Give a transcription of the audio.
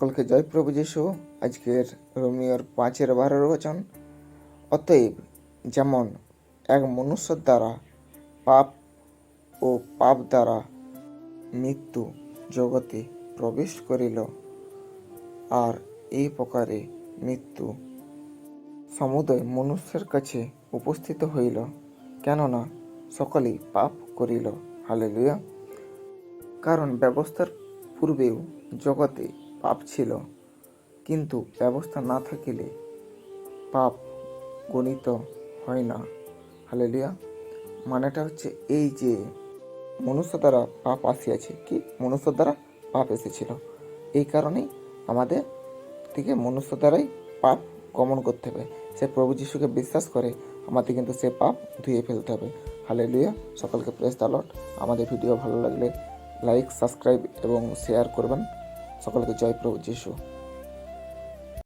সকলকে জয় প্রভু যিশু। আজকের রোমিওর পাঁচের বারোর বচন। অতএব যেমন এক মনুষ্যর দ্বারা পাপ ও পাপ দ্বারা মৃত্যু জগতে প্রবেশ করিল, আর এই প্রকারে মৃত্যু সমুদয় মনুষ্যের কাছে উপস্থিত হইল, কেননা সকলেই পাপ করিল। হালেলুয়া। কারণ ব্যবস্থার পূর্বেও জগতে পাপ ছিল। কিন্তু ব্যবস্থা না থাকিলে পাপ গণিত হয় না। হালেলুয়া। মানেটা হচ্ছে এই যে মনুষ্য দ্বারা পাপ আসিয়াছে। কি? মনুষ্য দ্বারা পাপ এসেছিল। এই কারণেই আমাদের থেকে মনুষ্য দ্বারাই পাপ গমন করতে হবে। সে প্রভু যিশুকে বিশ্বাস করে, আমাদের কিন্তু সে পাপ ধুয়ে ফেলতে হবে। হালে সকলকে প্রেস দালট আমাদের ভিডিও ভালো লাগলে লাইক সাবস্ক্রাইব এবং শেয়ার করবেন। সকলকে জয় প্রভু যিশু